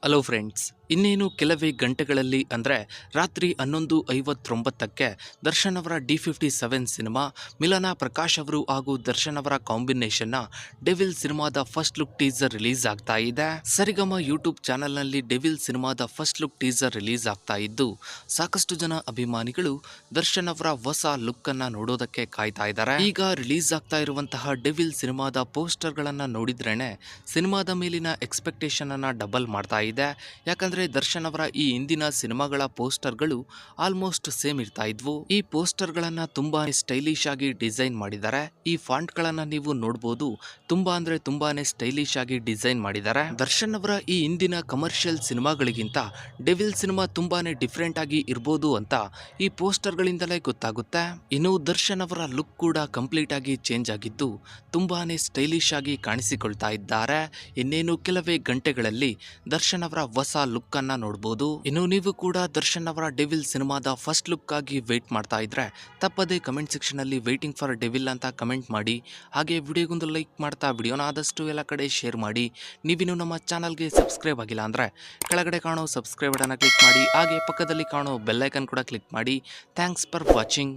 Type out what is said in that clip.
Hello friends, ಇನ್ನೇನು ಕೆಲವೇ ಗಂಟೆಗಳಲ್ಲಿ ಅಂದರೆ ರಾತ್ರಿ ಹನ್ನೊಂದು ಐವತ್ತೊಂಬತ್ತಕ್ಕೆ ದರ್ಶನ್ ಅವರ ಡಿ ಫಿಫ್ಟಿ ಸೆವೆನ್ ಸಿನಿಮಾ, ಮಿಲನ ಪ್ರಕಾಶ್ ಅವರು ಹಾಗೂ ದರ್ಶನ್ ಅವರ ಕಾಂಬಿನೇಷನ್ನ ಡೆವಿಲ್ ಸಿನಿಮಾದ ಫಸ್ಟ್ ಲುಕ್ ಟೀಸರ್ ರಿಲೀಸ್ ಆಗ್ತಾ ಇದೆ. ಸರಿಗಮ ಯೂಟ್ಯೂಬ್ ಚಾನೆಲ್ನಲ್ಲಿ ಡೆವಿಲ್ ಸಿನಿಮಾದ ಫಸ್ಟ್ ಲುಕ್ ಟೀಸರ್ ರಿಲೀಸ್ ಆಗ್ತಾ ಇದ್ದು, ಸಾಕಷ್ಟು ಜನ ಅಭಿಮಾನಿಗಳು ದರ್ಶನ್ ಅವರ ಹೊಸ ಲುಕ್ ಅನ್ನ ನೋಡೋದಕ್ಕೆ ಕಾಯ್ತಾ ಇದ್ದಾರೆ. ಈಗ ರಿಲೀಸ್ ಆಗ್ತಾ ಇರುವಂತಹ ಡೆವಿಲ್ ಸಿನಿಮಾದ ಪೋಸ್ಟರ್ ಗಳನ್ನ ನೋಡಿದ್ರೇನೆ ಸಿನಿಮಾದ ಮೇಲಿನ ಎಕ್ಸ್ಪೆಕ್ಟೇಷನ್ ಅನ್ನ ಡಬಲ್ ಮಾಡ್ತಾ ಇದೆ. ಯಾಕಂದ್ರೆ ದರ್ಶನ್ ಅವರ ಈ ಹಿಂದಿನ ಸಿನಿಮಾಗಳ ಪೋಸ್ಟರ್ಗಳು ಆಲ್ಮೋಸ್ಟ್ ಸೇಮ್ ಇರ್ತಾ ಇದ್ವು. ಈ ಪೋಸ್ಟರ್ ಗಳನ್ನ ತುಂಬಾ ಸ್ಟೈಲಿಶ್ ಆಗಿ ಡಿಸೈನ್ ಮಾಡಿದ್ದಾರೆ. ಈ ಫಾಂಟ್ ಗಳನ್ನ ನೀವು ನೋಡಬಹುದು ತುಂಬಾ ಅಂದ್ರೆ ತುಂಬಾನೇ ಸ್ಟೈಲಿಶ್ ಆಗಿ ಡಿಸೈನ್ ಮಾಡಿದ್ದಾರೆ. ದರ್ಶನ್ ಅವರ ಈ ಹಿಂದಿನ ಕಮರ್ಷಿಯಲ್ ಸಿನಿಮಾಗಳಿಗಿಂತ ಡೆವಿಲ್ ಸಿನಿಮಾ ತುಂಬಾನೇ ಡಿಫ್ರೆಂಟ್ ಆಗಿ ಇರ್ಬೋದು ಅಂತ ಈ ಪೋಸ್ಟರ್ ಗಳಿಂದಲೇ ಗೊತ್ತಾಗುತ್ತೆ. ಇನ್ನು ದರ್ಶನ್ ಅವರ ಲುಕ್ ಕೂಡ ಕಂಪ್ಲೀಟ್ ಆಗಿ ಚೇಂಜ್ ಆಗಿದ್ದು ತುಂಬಾನೇ ಸ್ಟೈಲಿಶ್ ಆಗಿ ಕಾಣಿಸಿಕೊಳ್ತಾ ಇದ್ದಾರೆ. ಇನ್ನೇನು ಕೆಲವೇ ಗಂಟೆಗಳಲ್ಲಿ ದರ್ಶನ್ ಅವರ ಹೊಸ ಲುಕ್ ಅನ್ನ ನೋಡಬಹುದು ಇನ್ನು ನೀವು ಕೂಡ ದರ್ಶನ್ ಅವರ ಡೆವಿಲ್ ಸಿನಿಮಾದ ಫಸ್ಟ್ ಲುಕ್ ಆಗಿ ವೇಟ್ ಮಾಡ್ತಾ ಇದ್ರೆ ತಪ್ಪದೆ ಕಮೆಂಟ್ ಸೆಕ್ಷನ್ ಅಲ್ಲಿ ವೇಟಿಂಗ್ ಫಾರ್ ಡೆವಿಲ್ ಅಂತ ಕಮೆಂಟ್ ಮಾಡಿ. ಹಾಗೆ ವಿಡಿಯೋಗೊಂದು ಲೈಕ್ ಮಾಡ್ತಾ ವಿಡಿಯೋನ ಆದಷ್ಟು ಎಲ್ಲ ಕಡೆ ಶೇರ್ ಮಾಡಿ. ನೀವಿನ್ನು ನಮ್ಮ ಚಾನಲ್ಗೆ ಸಬ್ಸ್ಕ್ರೈಬ್ ಆಗಿಲ್ಲ ಅಂದ್ರೆ ಕೆಳಗಡೆ ಕಾಣೋ ಸಬ್ಸ್ಕ್ರೈಬ್ ಬಟನ್ ಕ್ಲಿಕ್ ಮಾಡಿ. ಹಾಗೆ ಪಕ್ಕದಲ್ಲಿ ಕಾಣೋ ಬೆಲ್ಲೈಕನ್ ಕೂಡ ಕ್ಲಿಕ್ ಮಾಡಿ. Thanks for watching.